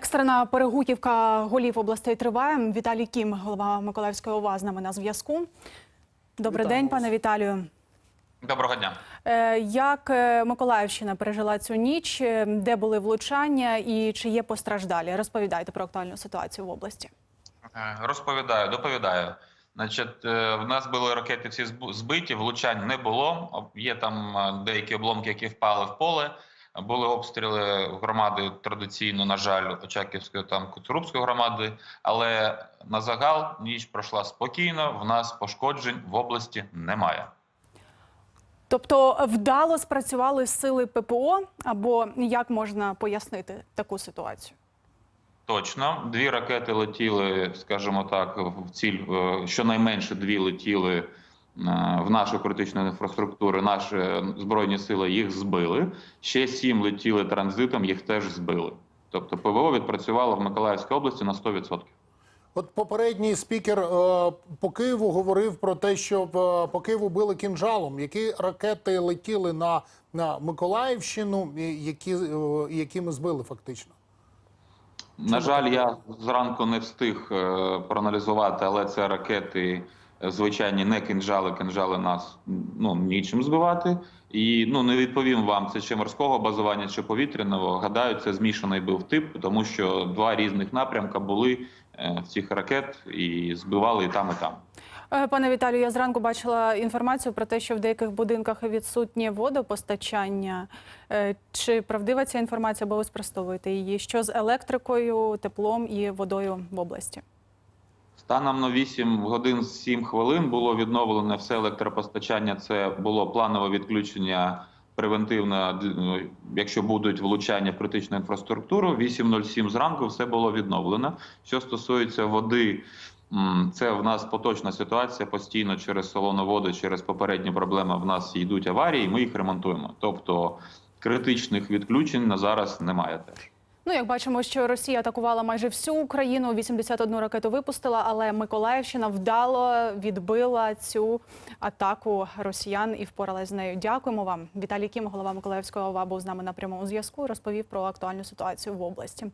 Екстрена перегуківка голів областей триває. Віталій Кім, голова Миколаївської ОВА, з нами на зв'язку. Добрий Вітаю день, пане Віталію. Доброго дня. Е, Як е, Миколаївщина пережила цю ніч? Е, Де були влучання і чи є постраждалі? Розповідайте про актуальну ситуацію в області. Розповідаю, доповідаю. Значить, в нас були ракети всі збу- збиті, влучань не було. Є там деякі обломки, які впали в поле. Були обстріли громади традиційно, на жаль, Очаківської там Куцурубської громади. Але на загал ніч пройшла спокійно. В нас пошкоджень в області немає. Тобто вдало спрацювали сили ППО, або як можна пояснити таку ситуацію? Точно, дві ракети летіли, скажімо так, в ціль е, щонайменше дві летіли в нашу критичну інфраструктуру. Наші збройні сили їх збили. Ще сім летіли транзитом, їх теж збили. Тобто ПВО відпрацювало в Миколаївській області на 100%. От попередній спікер е, по Києву говорив про те, що е, по Києву били кінжалом. Які ракети летіли на, на Миколаївщину, які, е, які ми збили фактично? На жаль, я зранку не встиг е, проаналізувати, але це ракети е, звичайні, не кинжали. Кинжали нас ну нічим збивати. І ну не відповім вам, це чи морського базування, чи повітряного. Гадаю, це змішаний був тип, тому що два різних напрямка були е, в цих ракет і збивали і там, і там. Е, Пане Віталію, я зранку бачила інформацію про те, що в деяких будинках відсутнє водопостачання. Е, Чи правдива ця інформація, або ви спростовуєте її? Що з електрикою, теплом і водою в області? Станом на 8 годин 7 хвилин було відновлене все електропостачання. Це було планове відключення превентивне, ну, якщо будуть влучання в критичну інфраструктуру. 8.07 зранку все було відновлено. Що стосується води, це в нас поточна ситуація. Постійно через солоноводи, через попередні проблеми в нас йдуть аварії. Ми їх ремонтуємо. Тобто критичних відключень на зараз немає теж. Ну, як бачимо, що Росія атакувала майже всю Україну, 81 ракету випустила, але Миколаївщина вдало відбила цю атаку росіян і впоралась з нею. Дякуємо вам. Віталій Кім, голова Миколаївського ОВА, був з нами на прямому зв'язку. Розповів про актуальну ситуацію в області.